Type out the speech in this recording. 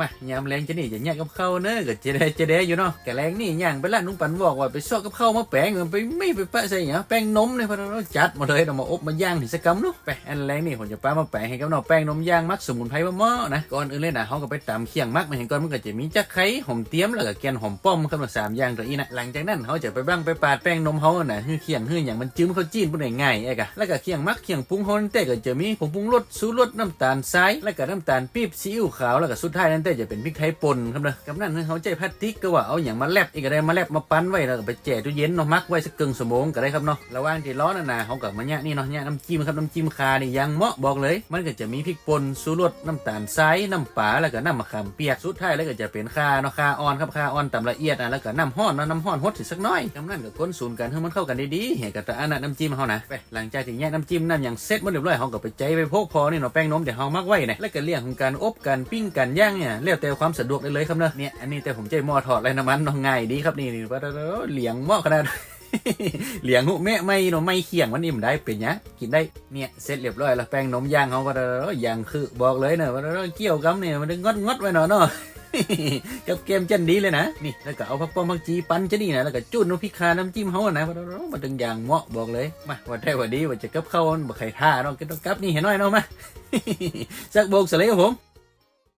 มายามแรงจะนี่จะแยกกับข้าเนอะก็จะได้จะได้อยู่เนาะแกแรงนี่ย่างไปละนุ่งปันบอกว่าไปซอกกับข้ามาแปลงไปไม่ไปแปะใส่หยังแป้งนมเนี่ยพอเราจัดมาเลยเรามาอบมาย่างถึงสักกำเนาะไปอันแรงนี่ผมจะป้ามาแปลงให้กับเนาะแป้งนมย่างมักสมุนไพรมะม่อนะก่อนอื่นเลยนะเขาก็ไปตำเคียงมักมาเห็นก่อนมันก็จะมีจักไข่หอมเตี้ยมแล้วก็แกนหอมป้อมครับมาสามอย่างตัวอีนะหลังจากนั้นเขาจะไปบ้างไปปาดแป้งนมเขาน่ะฮือเคียงฮืออย่างมันจิ้มเขาจีนปุ่นง่ายไอ้กะแล้วก็เคียงมักเคียงปรุงฮอนแต่ก็จะมีผงปรุงรสสูรสน้ำตาลทรายแล้วก็น้ำตาลปี๊บซีอิ๊วขาวแล้วก็สุดท้ายนั้นแต่จะเป็นพริกไทยป่นครับนะกับนั้นคือเขาใจพลาสติกก็ว่าเอาอย่างมาแลบอีกก็ได้มาแลบมาปั้นไว้แล้วไปแช่ตู้เย็นเนาะมักไว้สักกึ่งชั่วโมงก็ได้ครับเนาะระหว่างที่ร้อนน่ะเขากับมาเนี่ยนี่เนาะเนี่ยน้ำจิ้มครับน้ำจิ้มคานี่ยังเหมาะบอกเลย มันก็จะมีพริกป่นสูรสน้ำตาลทรายน้ำปลาแล้วก็น้ำมะขามเปียกสุดท้ายแล้วก็จะเป็นคาเนาะคาอ่อนครับคาอ่อนตำละเอียดนะแล้วก็น้ำห้อนเนาะน้ำห้อนฮดสิสักน้อยกำนั้นก็คนสูนกันให้มันเข้ากันดีๆเห็นกับตะอันน้ำจิ้มเขานะไปหลังจากที่แยกน้ำจิ้มนั่นอย่างเสร็จหมดเรียบร้อยเขาก็ไปใจไปพกพอนี่เนาะแป้งนมเดี๋ยวเขามักไว้นะแล้วก็เรื่องของการอบการปิ้งการย่างเนี่ยแล้วแต่ความสะดวกได้เลยครับเนาะเนี่ยอันนี้แต่ผมใจมอทอดไรน้ำมันนาะง่ายดีครับนี่นี่ว่าเหลียงหม้อขนาดเหลียงหุแม่ไม่เนาะไม่เคียงมันอิ่มได้เป็นเนี้ยกินได้เนี่ยเสร็จเรียบร้อยแล้วแป้งนมย่างเขาก็ย่างคือบอกเลยเนอะว่าเกี่ยวกับเนี่ยมันงดงดไว้หน่อเนาะกับเกมจันดีเลยนะนี่แล้วก็เอาผักป้อมผักจีปั้นจะนี่นะแล้วก็จุ่นน้ำพริกคาน้ำจิ้มเขาอะนะว่ามันถึงอย่างเหมาะบอกเลยมาว่าได้ว่าดีว่าจะกับเข้านบ่ไข่ท่าเนาะก็ต้องกับนี่เห็นหน่อยเนาะมาสักโบกสเลยครับผม